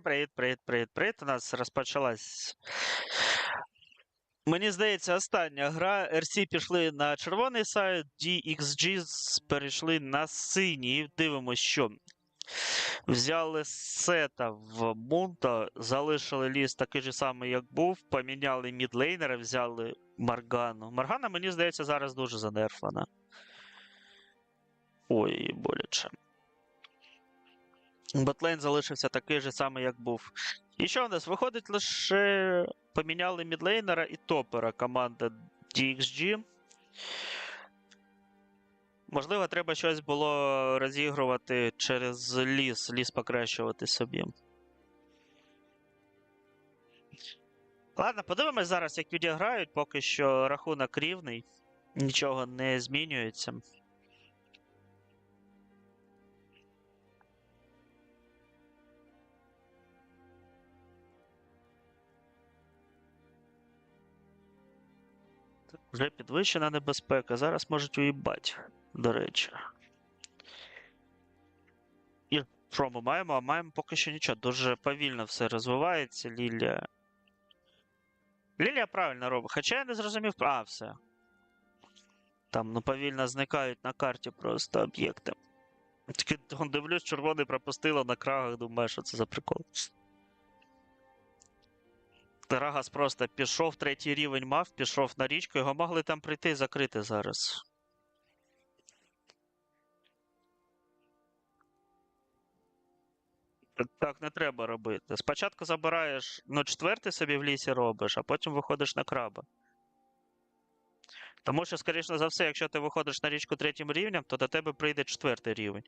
Всім привіт, привіт, привіт, привіт. У нас розпочалась. Мені здається, остання гра. RC пішли на червоний сайт, DXG перейшли на синій. Дивимось, що. Взяли сета в Мунта, залишили ліс такий же самий, як був. Поміняли мідлейнера, взяли Маргану. Маргана, мені здається, зараз дуже занерфлена. Ой, боляче. Ботлейн залишився такий же самий, як був. І що в нас? Виходить лише поміняли мідлейнера і топера команда DXG. Можливо, треба щось було розігрувати через ліс, ліс покращувати собі. Ладно, подивимось зараз, як відіграють, поки що рахунок рівний, нічого не змінюється. Вже підвищена небезпека. Зараз можуть уїбати, до речі. І що ми маємо? А маємо поки що нічого. Дуже повільно все розвивається. Лілія. Лілія правильно робить. Хоча я не зрозумів. А, все. Там ну повільно зникають на карті просто об'єкти. Тільки дивлюсь, червоний пропустило на крагах, думаю, що це за прикол. Рагас просто пішов, третій рівень мав, пішов на річку, його могли там прийти і закрити зараз. Так- не треба робити. Спочатку забираєш, ну, четвертий собі в лісі робиш, а потім виходиш на краба. Тому що, скоріше за все, якщо ти виходиш на річку третім рівнем, то до тебе прийде четвертий рівень.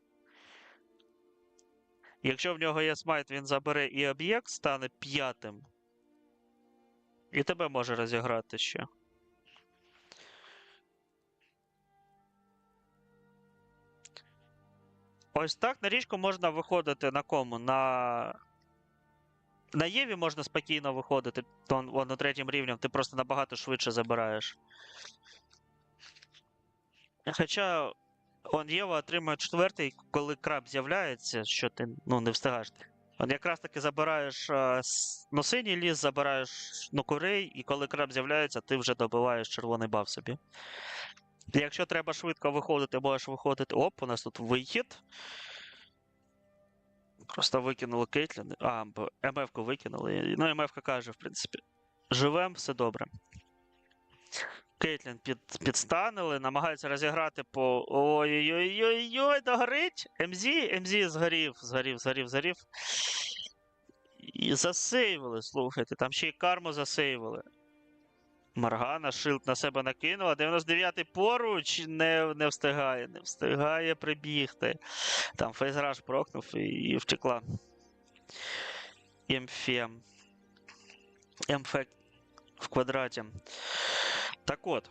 Якщо в нього є смайт, він забере і об'єкт, стане п'ятим. І тебе може розіграти ще. Ось так на річку можна виходити на кому? На. На Єві можна спокійно виходити, то вон, на третім рівнем ти просто набагато швидше забираєш. Хоча он Єва отримує четвертий, коли краб з'являється, що ти ну, не встигаєш. Якраз таки забираєш а, ну, ліс, забираєш ну, курей, і коли краб з'являється, ти вже добиваєш червоний баф собі. Якщо треба швидко виходити, можеш виходити. Оп, у нас тут вихід. Просто викинули Кейтлін. А, МФ-ку викинули. Ну, МФ каже, в принципі. Живем, все добре. Кейтлін під, підстанили, намагаються розіграти по. Ой-ой-ой-ой, догорить! МЗ, МЗ згорів, згорів, згорів, згорів. І засейвили, слухайте, там ще й карму засейвили. Маргана шилд на себе накинула. 99-й поруч не, не встигає, не встигає прибігти. Там фейзраж прокнув і, і втекла. МФ. МФ в квадраті. Так от.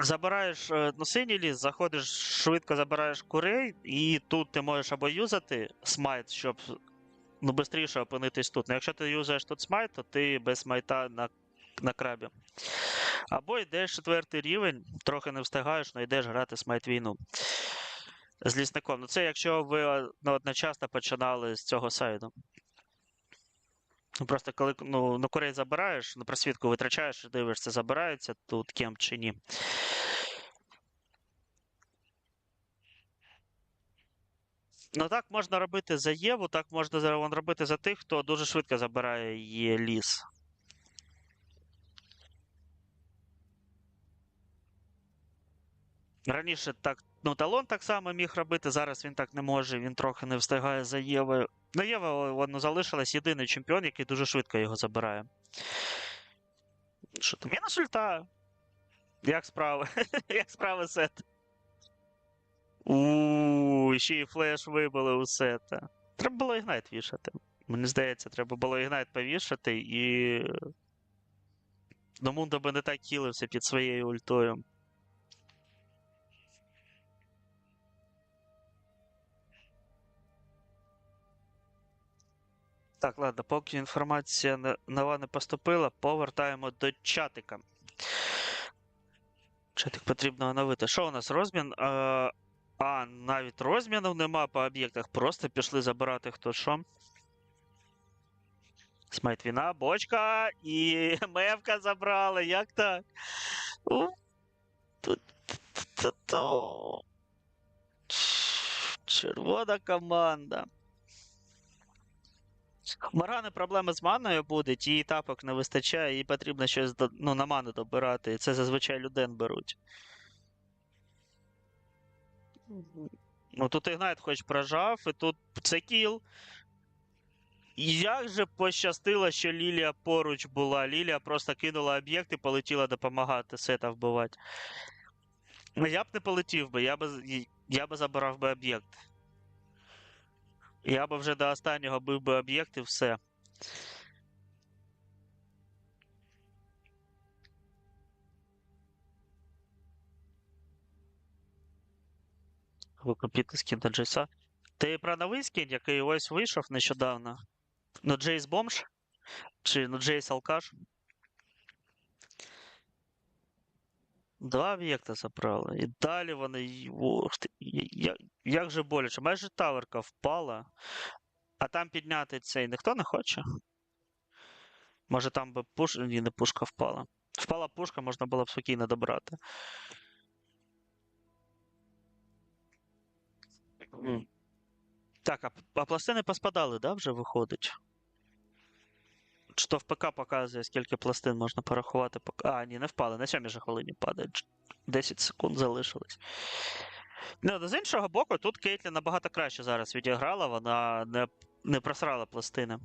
Забираєш ну, синій ліс, заходиш, швидко забираєш курей, і тут ти можеш або юзати смайт, щоб ну, швидше опинитись тут. Ну, якщо ти юзаєш тут смайт, то ти без смайта на, на крабі. Або йдеш четвертий рівень, трохи не встигаєш, але йдеш грати смайт війну з лісником. Ну це якщо ви е, ну, одночасно починали з цього сайду. Ну, Просто коли ну, ну, курей забираєш, на просвітку витрачаєш дивишся, забирається тут кемп чи ні. Ну так можна робити за Єву, так можна робити за тих, хто дуже швидко забирає її ліс. Раніше так, ну, талон так само міг робити, зараз він так не може, він трохи не встигає за Євою. Ну, Єва воно залишилась єдиний чемпіон, який дуже швидко його забирає. Що там? Мінус ульта. Як справи? Як справи сет? Ууу, ще й флеш вибили у сета. Треба було ігнайт вішати. Мені здається, треба було ігнайт повішати і. Домундо би не так хілився під своєю ультою. Так, ладно, поки інформація нова не поступила, повертаємо до чатика. Чатик потрібно оновити. Що у нас розмін? Е, а, навіть розмінів нема по об'єктах, просто пішли забирати хто що. Смайтвіна, бочка і мевка забрали. Як так? Червона команда. Маргани проблеми з маною будуть, їй тапок не вистачає, їй потрібно щось ну, на ману добирати. І це зазвичай люден беруть. Ну тут Ігнайт хоч прожав, і тут це кіл. Як же пощастило, що Лілія поруч була. Лілія просто кинула об'єкт і полетіла допомагати сета вбивати. Ну, Я б не полетів би, я би, я би забирав би об'єкт. Я би вже до останнього бив би об'єкт і все. Викупити скін до Джейса. Ти про новий скін, який ось вийшов нещодавно? Ну, Джейс Бомж? Чи ну Джейс Алкаш? Два об'єкта забрали. І далі вони. ти, я- як же боляче. Майже таверка впала. А там підняти цей ніхто не хоче. Може там би пуш... Ні, не пушка впала. Впала пушка, можна було б спокійно добрати. Так, а, а пластини поспадали, да, вже виходить? Чи то в ПК показує, скільки пластин можна порахувати. А, ні, не впали. На сьомій же хвилині падає. Дж- 10 секунд залишилось. Ну, з іншого боку, тут Кейтлі набагато краще зараз відіграла, вона не, не просрала пластини.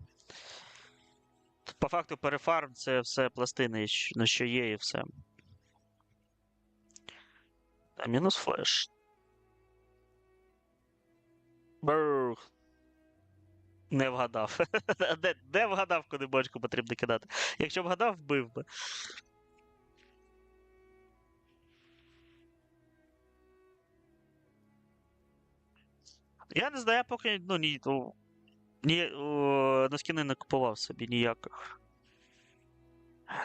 По факту, перефарм це все пластини, щ- ну, що є, і все. А мінус флеш. Бух. Не вгадав. де, де вгадав, куди бочку потрібно кидати? Якщо б вгадав, вбив би. Я не знаю, я поки ну, ні, ну, ні, о, на скіни не купував собі ніяких.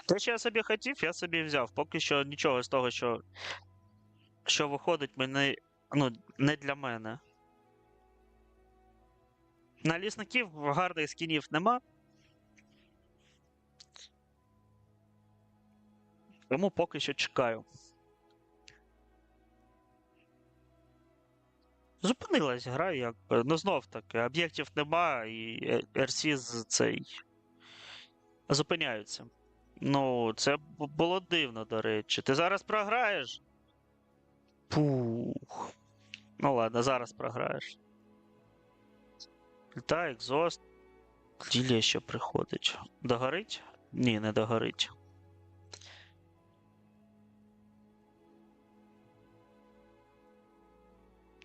Те, що я собі хотів, я собі взяв. Поки що нічого з того, що, що виходить, мене, ну, не для мене. На лісників гарних скінів нема. Тому поки що чекаю. Зупинилась гра, якби. Ну знов таки, об'єктів нема, і RC з цей. Зупиняються. Ну, це було дивно, до речі. Ти зараз програєш? Пух. Ну ладно, зараз програєш. Та, екзост. Ділія ще приходить. Догорить? Ні, не догорить.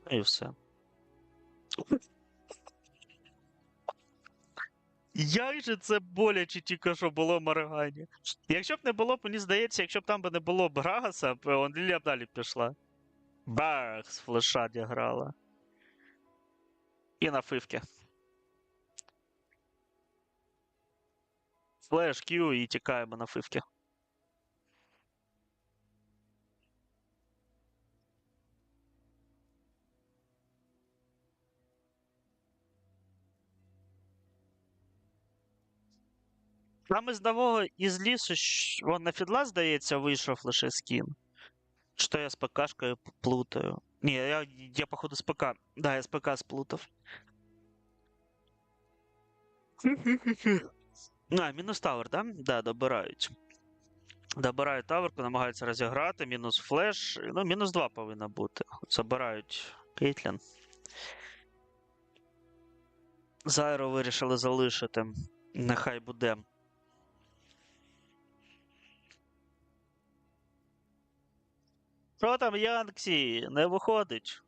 І все. Як же це боляче тільки що було Маргані. Якщо б не було, мені здається, якщо б там не було б Грагаса, он Лілія б далі пішла. Бах, з флеша діграла. І на фивки. Флеш, Q і тікаємо на фивки. Там із нового із лісу, вон на фідла, здається, вийшов лише скін. Чи то я з ПКшкою п- плутаю. Ні, я, я походу з ПК. Да, я з ПК сплутав. А, мінус тавер, да? Да, добирають. Добирають таверку, намагаються розіграти, мінус флеш. Ну, мінус 2 повинно бути. Забирають Кейтлін. Зайро вирішили залишити. Нехай буде. Що там, Янксі? Не виходить.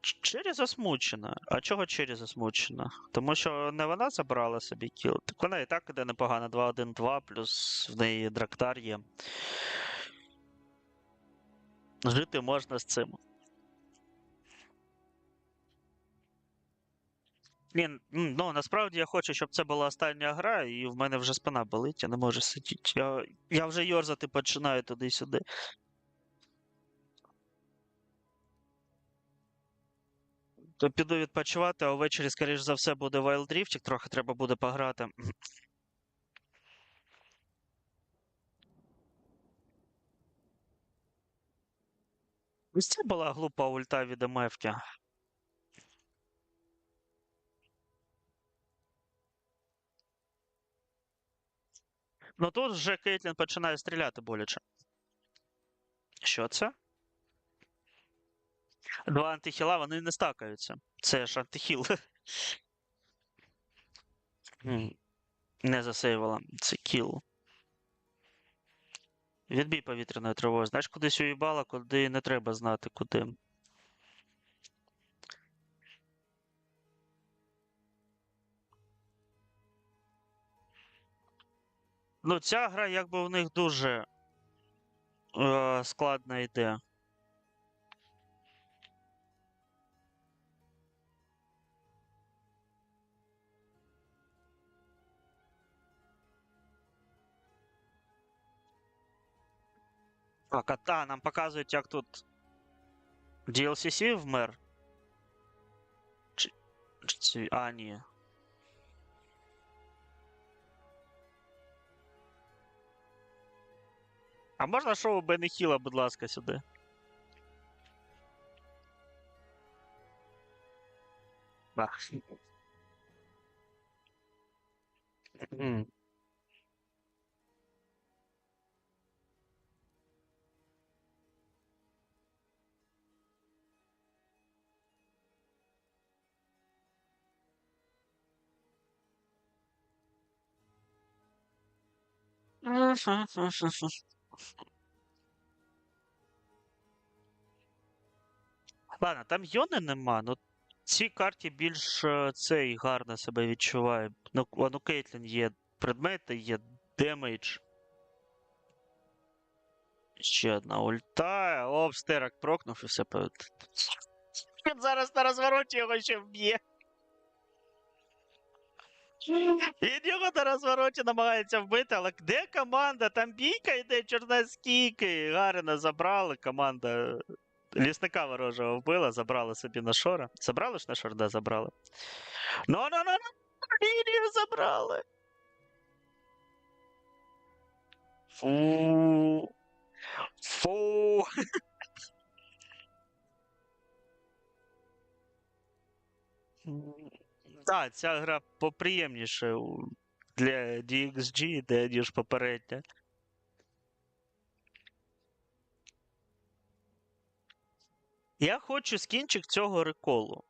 Чері засмучена. А чого Чері засмучена? Тому що не вона забрала собі кіл. Так вона і так іде непогано 2-1-2, плюс в неї драктар є. Жити можна з цим. Ні, ну насправді я хочу, щоб це була остання гра, і в мене вже спина болить, я не можу сидіти. Я, я вже йорзати починаю туди-сюди. То піду відпочивати, а ввечері, скоріш за все, буде Rift, трохи треба буде пограти. Ось це була глупа ульта від МФки. Ну тут вже Кейтлін починає стріляти боляче. Що це? Два антихіла, вони не стакаються. Це ж антихіл. Не засейвила. Це кіл. Відбій повітряної тривоги. Знаєш, кудись уїбала, куди не треба знати, куди. Ну, ця гра якби в них дуже е, складна йде. а та, нам показують, як тут DLCC вмер. Чи, чи ці- А, ні. А можна шоу Бенні Хіла, будь ласка, сюди? Да. М. Ладно, там Йони нема, ну цій карті більш е, цей гарно себе відчуває. Ну, ну Кейтлін є предмети, є демейдж. Ще одна ульта. Оп, стерак прокнув і все. Він зараз на розвороті його ще вб'є. Він його на розвороті намагається вбити, але де команда? Там бійка йде чорноскійки. Гарно забрали. Команда лісника ворожого вбила, забрали собі на шора. Забрали ж на шор? Да, забрали. Ну, ну, ну, ну, забрали. Фу. Фу. Так, ця гра поприємніша для DXG, де ніж попередня. Я хочу скінчик цього реколу.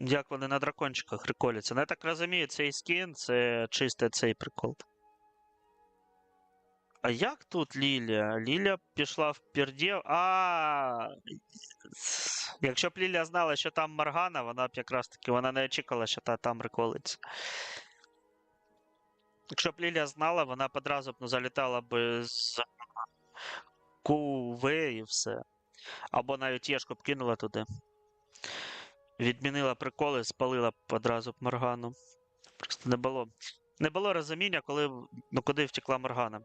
Як вони на дракончиках реколяться. Ну, я так розумію, цей скін це чисто цей прикол. А як тут Лілія? Лілія пішла в пердєв. А. Якщо б Лілія знала, що там Моргана, вона б якраз таки вона не очікувала, що та там реколиться. Якщо б Лілія знала, вона б одразу б ну, залітала б з КУВ і все. Або навіть Єшку б кинула туди. Відмінила приколи, спалила б одразу б Моргану. Просто не було. Не було розуміння, коли, ну, куди втекла Моргана.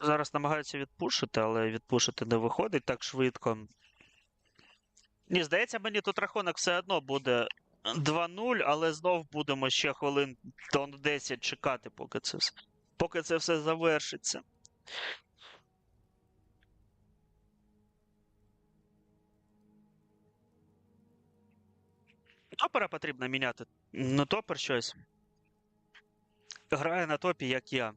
Зараз намагаються відпушити, але відпушити не виходить так швидко. Ні, здається, мені тут рахунок все одно буде 2-0, але знов будемо ще хвилин до 10 чекати, поки це поки це все завершиться. Топера потрібно міняти. Ну, топер щось. Грає на топі, як я.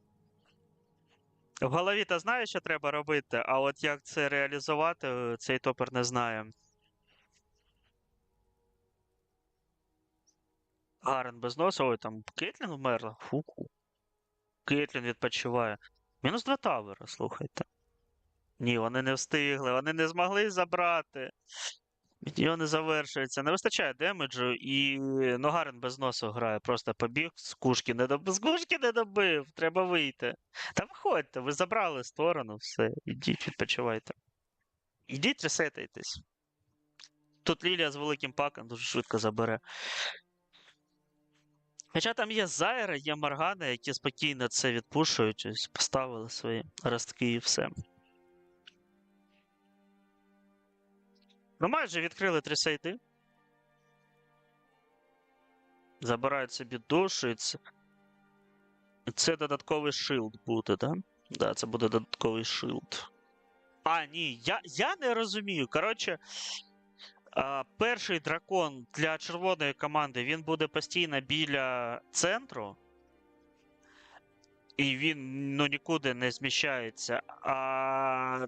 В голові та знає, що треба робити, а от як це реалізувати, е, цей топер не знає. Гарен без носа, ой, там Кейтлін вмерла. Фу. Кейтлін відпочиває. Мінус два тавера, слухайте. Ні, вони не встигли, вони не змогли забрати. Відео не завершується. Не вистачає демеджу, і ну, Гарен без носу грає. Просто побіг з кушки не добив. З кушки не добив, треба вийти. Та виходьте, ви забрали сторону, все, ідіть, відпочивайте. Ідіть, ресетайтесь. Тут Лілія з великим паком дуже швидко забере. Хоча там є Зайра, є Моргана, які спокійно це відпушують, ось поставили свої ростки і все. Ну, майже відкрили три сейди. Забирають собі душу, і це. Це додатковий шилд буде, да? Да, це буде додатковий шилд. А, ні, я, я не розумію. Коротше, а, перший дракон для червоної команди він буде постійно біля центру. І він ну, нікуди не зміщається. А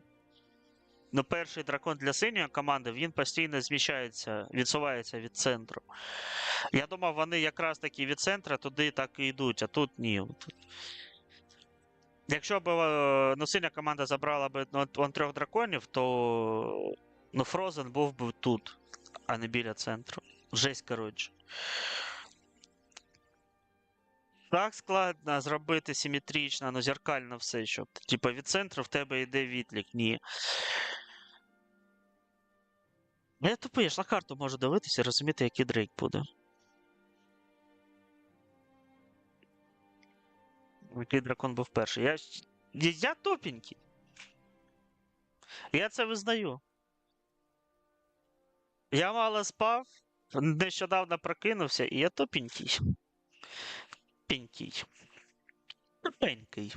ну, перший дракон для синьої команди він постійно зміщається, відсувається від центру. Я думав, вони якраз таки від центра туди так і йдуть, а тут ні. Якщо б е, ну, синя команда забрала б ну, трьох драконів, то ну, Фрозен був би тут, а не біля центру. Жесть, коротше. Так складно зробити симетрично, ну зеркально все, щоб. Типа від центру в тебе йде відлік. Ні. Ну, Я тупо, я ж на карту можу дивитися і розуміти, який дрейк буде. Який дракон був перший. Я, я, я. Я це визнаю. Я мало спав, нещодавно прокинувся, і я топенький. Пенький. Тупенький.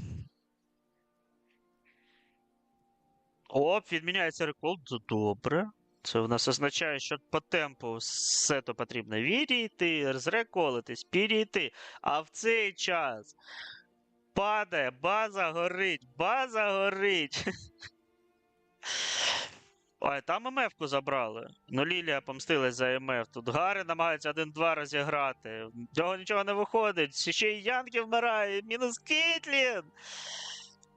Оп, відміняється рекол. Добре. Це в нас означає, що по темпу сету потрібно відійти, зреколитись, підійти. А в цей час падає, база горить, база горить. Ой, там МФ-ку забрали. Ну, Лілія помстилась за МФ. Тут Гари намагається один-два розіграти. В нього нічого не виходить. Ще й Янки вмирає. Мінус Кейтлін.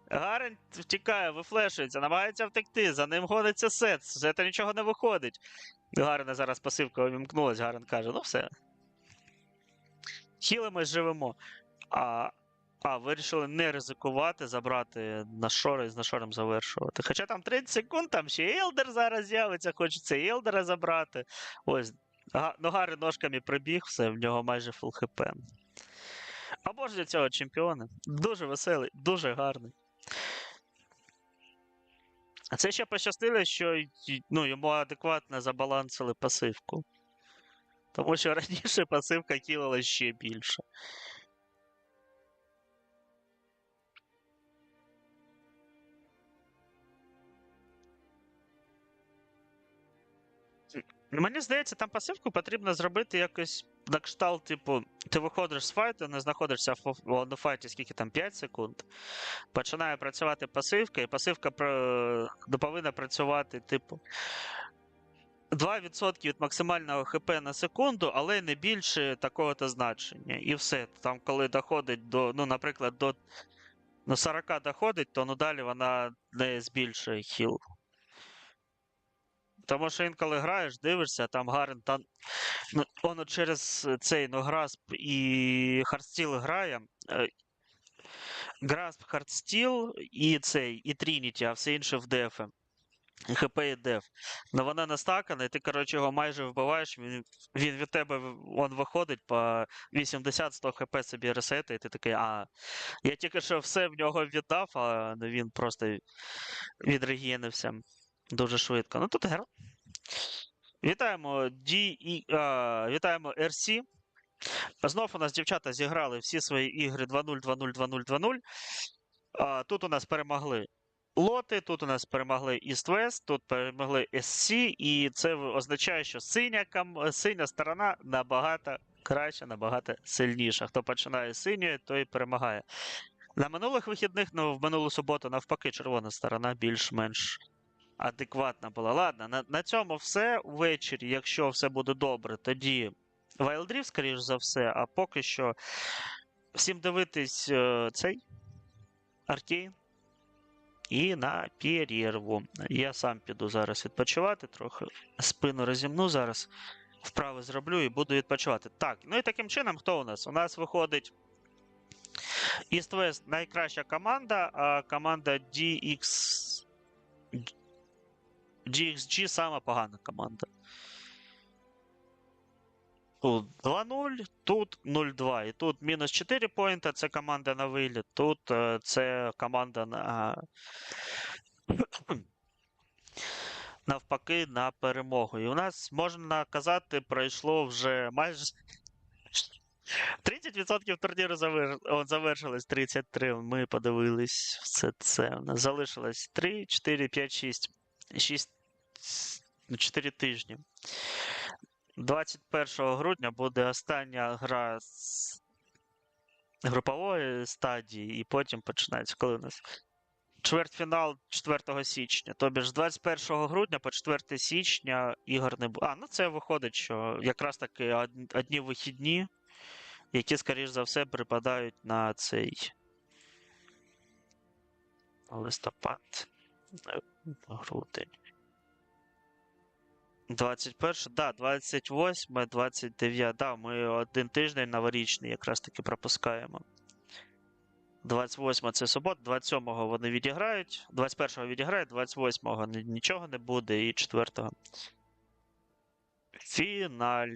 Гарен втікає, вифлешується, намагається втекти. За ним гониться сет. З Сета нічого не виходить. Гарена зараз пасивка увімкнулась. Гарен каже: ну все. Хілимось, живемо. А, а, вирішили не ризикувати, забрати на шори і з нашором завершувати. Хоча там 30 секунд, там ще Елдер зараз з'явиться, хочеться Елдера забрати. Ось. Ну, Гарри ножками прибіг, все, в нього майже фул хп. Або ж для цього чемпіони. Дуже веселий, дуже гарний. А це ще пощастило, що ну, йому адекватно забалансили пасивку. Тому що раніше пасивка кілила ще більше. Мені здається, там пасивку потрібно зробити якось на кшталт, типу, ти виходиш з файту, не знаходишся на файті скільки там 5 секунд. Починає працювати пасивка, і пасивка повинна працювати, типу. 2% від максимального ХП на секунду, але не більше такого-то значення. І все. Там, коли доходить до, ну, наприклад, до ну, 40 доходить, то ну далі вона не збільшує хіл. Тому що інколи граєш, дивишся, там Гарен там. Ну, воно через цей ну, Грасп і Хардстіл грає. е, Грасп, Хардстіл і цей, і Трініті, а все інше в дефи. ХП і деф. Ну вона настакана, і ти, коротше, його майже вбиваєш, він, він від тебе он виходить по 80-100 хп собі ресети, і ти такий, а. Я тільки що все в нього віддав, а ну, він просто відрегенився дуже швидко. Ну тут гра. Вітаємо D... а, вітаємо RC. Знов у нас дівчата зіграли всі свої ігри 2-0, 2-0, 2-0, 2-0. А, Тут у нас перемогли лоти, тут у нас перемогли East-West, тут перемогли SC, і це означає, що синя, кам... синя сторона набагато краще, набагато сильніша. Хто починає з синьої, той перемагає. На минулих вихідних, ну в минулу суботу, навпаки, червона сторона більш-менш адекватна була. Ладно, на, на цьому все. Ввечері, якщо все буде добре, тоді Rift, скоріш за все, а поки що всім дивитись е, цей Аркейн. І на перерву. Я сам піду зараз відпочивати, трохи спину розімну зараз. Вправи зроблю і буду відпочивати. Так, ну і таким чином, хто у нас? У нас виходить East West найкраща команда, а команда DX. GXG сама погана команда. Тут 2-0, тут 0-2. І тут мінус 4 поінта це команда на виліт. Тут е, це команда на. Навпаки, на перемогу. І у нас, можна казати, пройшло вже майже 30% турніру завер... О, завершилось 33. Ми подивились все це. У нас залишилось 3, 4, 5, 6. 6 ну, 4 тижні. 21 грудня буде остання гра з групової стадії, і потім починається, коли у нас чвертьфінал 4 січня. Тобі ж 21 грудня по 4 січня ігор не буде. А, ну це виходить, що якраз таки одні вихідні, які, скоріш за все, припадають на цей листопад, грудень. 21, да, 28, 29, да, ми один тиждень новорічний якраз таки пропускаємо. 28 це субота, 27-го вони відіграють, 21-го відіграють, 28-го нічого не буде, і 4-го. Фіналь.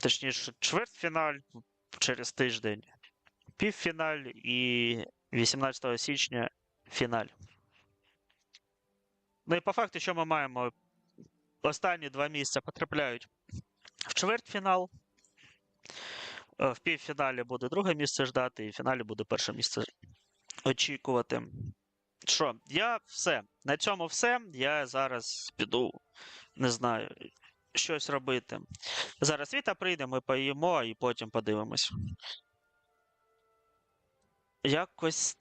Точніше, чвертьфіналь через тиждень. Півфіналь і 18 січня фіналь. Ну і по факту, що ми маємо останні два місця потрапляють в чвертьфінал. Е, В півфіналі буде друге місце ждати, і в фіналі буде перше місце очікувати. Що, я все. На цьому все. Я зараз піду, не знаю, щось робити. Зараз Віта прийде, ми поїмо і потім подивимось. Якось